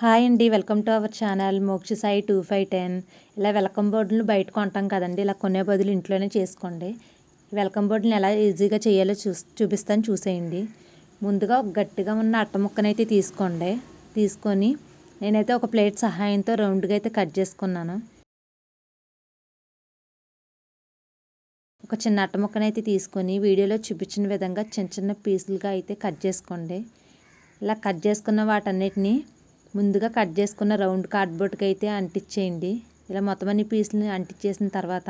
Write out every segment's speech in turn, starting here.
Hi అండి welcome to our channel Moksha Sai two five ten. ఇలా welcome బోర్డులు బయట కొంటాం కదండి ఇలా కొనే బదులు ఇంట్లోనే చేసుకోండి. వెల్కమ్ బోర్డుని ఎలా ఈజీగా చేయాలో చూ చూపిస్తాను చూసేయండి. ముందుగా ఒక గట్టిగా ఉన్న అట్ట ముక్కనైతే తీసుకోండి. తీసుకొని నేనైతే ఒక ప్లేట్ సహాయంతో రౌండ్గా అయితే కట్ చేసుకున్నాను. ఒక చిన్న అట్ట ముక్కనైతే తీసుకొని వీడియోలో చూపించిన విధంగా చిన్న చిన్న పీసులుగా అయితే కట్ చేసుకోండి. ఇలా కట్ చేసుకున్న వాటన్నిటిని ముందుగా కట్ చేసుకున్న రౌండ్ కార్డ్బోర్డ్కి అయితే అంటించేయండి ఇలా మొత్తం అన్ని పీసులని అంటించేసిన తర్వాత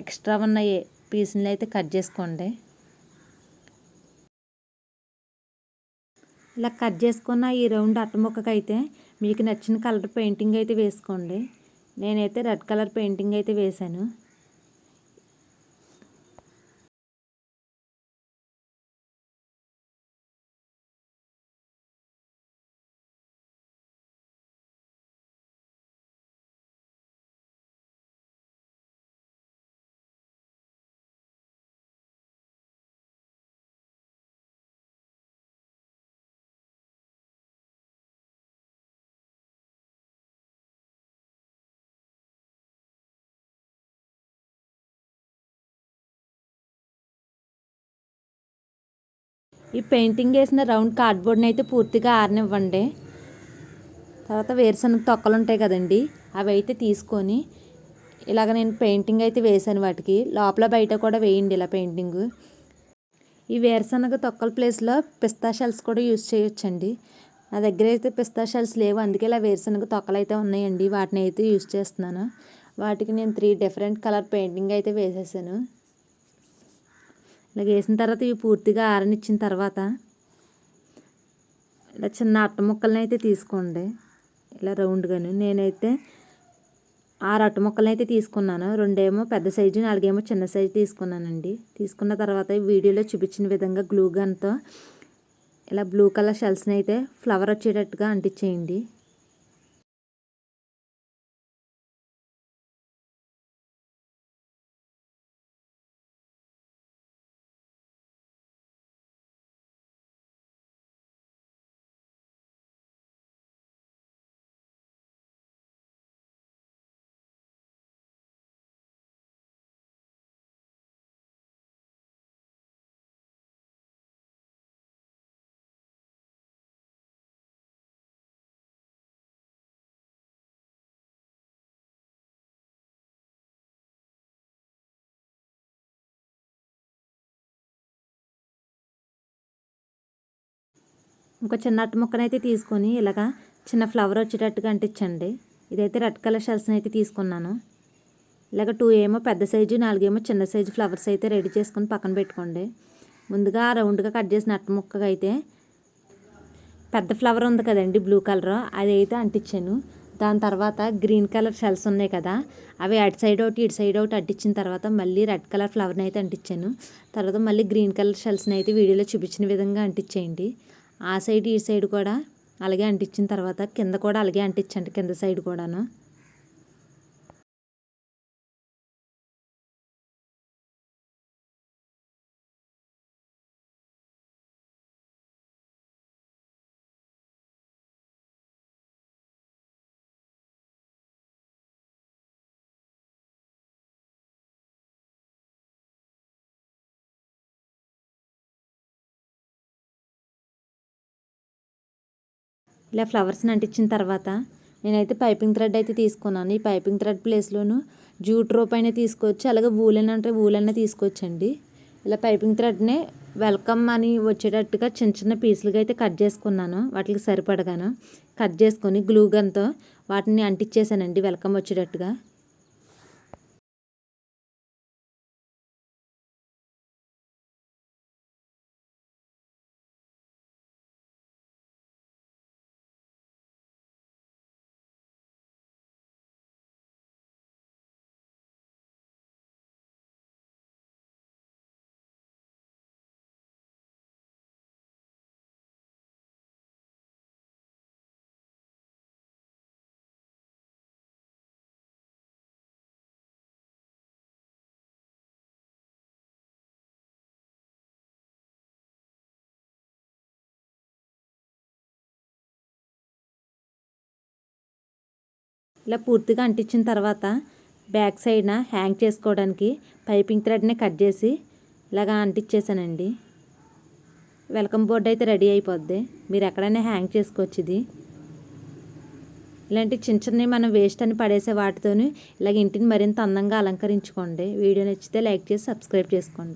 ఎక్స్ట్రా ఉన్న పీసులని అయితే కట్ చేసుకోండి. ఇలా కట్ చేసుకున్న ఈ రౌండ్ అట్టముక్కకి అయితే మీకు నచ్చిన కలర్ పెయింటింగ్ అయితే వేసుకోండి. నేనైతే రెడ్ కలర్ పెయింటింగ్ అయితే వేశాను. ఈ పెయింటింగ్ వేసిన రౌండ్ కార్డ్బోర్డ్ని అయితే పూర్తిగా ఆరనివ్వండి. తర్వాత వేరుశనగ తొక్కలు ఉంటాయి కదండి అవి అయితే తీసుకొని ఇలాగ నేను పెయింటింగ్ అయితే వేసాను వాటికి. లోపల బయట కూడా వేయండి ఇలా పెయింటింగ్. ఈ వేరుశనగ తొక్కల ప్లేస్లో పిస్తా షెల్స్ కూడా యూజ్ చేయొచ్చండి. నా దగ్గర అయితే పిస్తా షెల్స్ లేవు అందుకే ఇలా వేరుశనగ తొక్కలు అయితే ఉన్నాయండి వాటిని అయితే యూజ్ చేస్తున్నాను. వాటికి నేను త్రీ డిఫరెంట్ కలర్ పెయింటింగ్ అయితే వేసేసాను. ఇలా వేసిన తర్వాత ఇవి పూర్తిగా ఆరనిచ్చిన తర్వాత ఇలా చిన్న అట్ట ముక్కలను అయితే తీసుకోండి. ఇలా రౌండ్గాను. నేనైతే ఆరు అట్ట ముక్కలను అయితే తీసుకున్నాను. రెండేమో పెద్ద సైజు నాలుగేమో చిన్న సైజు తీసుకున్నానండి. తీసుకున్న తర్వాత వీడియోలో చూపించిన విధంగా గ్లూ గన్తో ఇలా బ్లూ కలర్ షెల్స్ని అయితే ఫ్లవర్ వచ్చేటట్టుగా అంటించేయండి. ఒక చిన్న అట్ట ముక్కనైతే తీసుకొని ఇలాగా చిన్న ఫ్లవర్ వచ్చేటట్టుగా అంటించండి. ఇదైతే రెడ్ కలర్ షెల్స్ని అయితే తీసుకున్నాను. ఇలాగ టూ ఏమో పెద్ద సైజు నాలుగేమో చిన్న సైజు ఫ్లవర్స్ అయితే రెడీ చేసుకొని పక్కన పెట్టుకోండి. ముందుగా రౌండ్గా కట్ చేసిన అట్ట ముక్కగా అయితే పెద్ద ఫ్లవర్ ఉంది కదండి బ్లూ కలర్ అది అయితే అంటించాను. దాని తర్వాత గ్రీన్ కలర్ షెల్స్ ఉన్నాయి కదా అవి అటు సైడ్ ఒకటి ఇటు సైడ్ ఒకటి అంటించిన తర్వాత మళ్ళీ రెడ్ కలర్ ఫ్లవర్ని అయితే అంటించాను. తర్వాత మళ్ళీ గ్రీన్ కలర్ షెల్స్ని అయితే వీడియోలో చూపించిన విధంగా అంటించేయండి. ఆ సైడ్ ఈ సైడ్ కూడా అలాగే అంటించిన తర్వాత కింద కూడా అలాగే అంటించండి కింద సైడ్ కూడాను. ఇలా ఫ్లవర్స్ని అంటించిన తర్వాత నేనైతే పైపింగ్ థ్రెడ్ అయితే తీసుకున్నాను. ఈ పైపింగ్ థ్రెడ్ ప్లేస్లోను జూట్ రోప్ అయినా తీసుకోవచ్చు అలాగే వూలెన్ అంటే వూలెన్ తీసుకోవచ్చండి ఇలా పైపింగ్ థ్రెడ్నే వెల్కమ్ అని వచ్చేటట్టుగా చిన్న చిన్న పీసులుగా అయితే కట్ చేసుకున్నాను. వాటికి సరిపడగాను కట్ చేసుకొని గ్లూ గన్తో వాటిని అంటించేసానండి వెల్కమ్ వచ్చేటట్టుగా. ఇలా పూర్తిగా అంటించిన తర్వాత బ్యాక్ సైడ్న హ్యాంగ్ చేసుకోవడానికి పైపింగ్ థ్రెడ్ని కట్ చేసి ఇలాగా అంటించేసానండి వెల్కమ్ బోర్డ్ అయితే రెడీ అయిపోద్ది. మీరు ఎక్కడైనా హ్యాంగ్ చేసుకోవచ్చు ఇది. ఇలాంటి చిన్న చిన్నవి మనం వేస్ట్ అని పడేసే వాటితోని ఇలాగ ఇంటిని మరింత అందంగా అలంకరించుకోండి. వీడియో నచ్చితే లైక్ చేసి సబ్స్క్రైబ్ చేసుకోండి.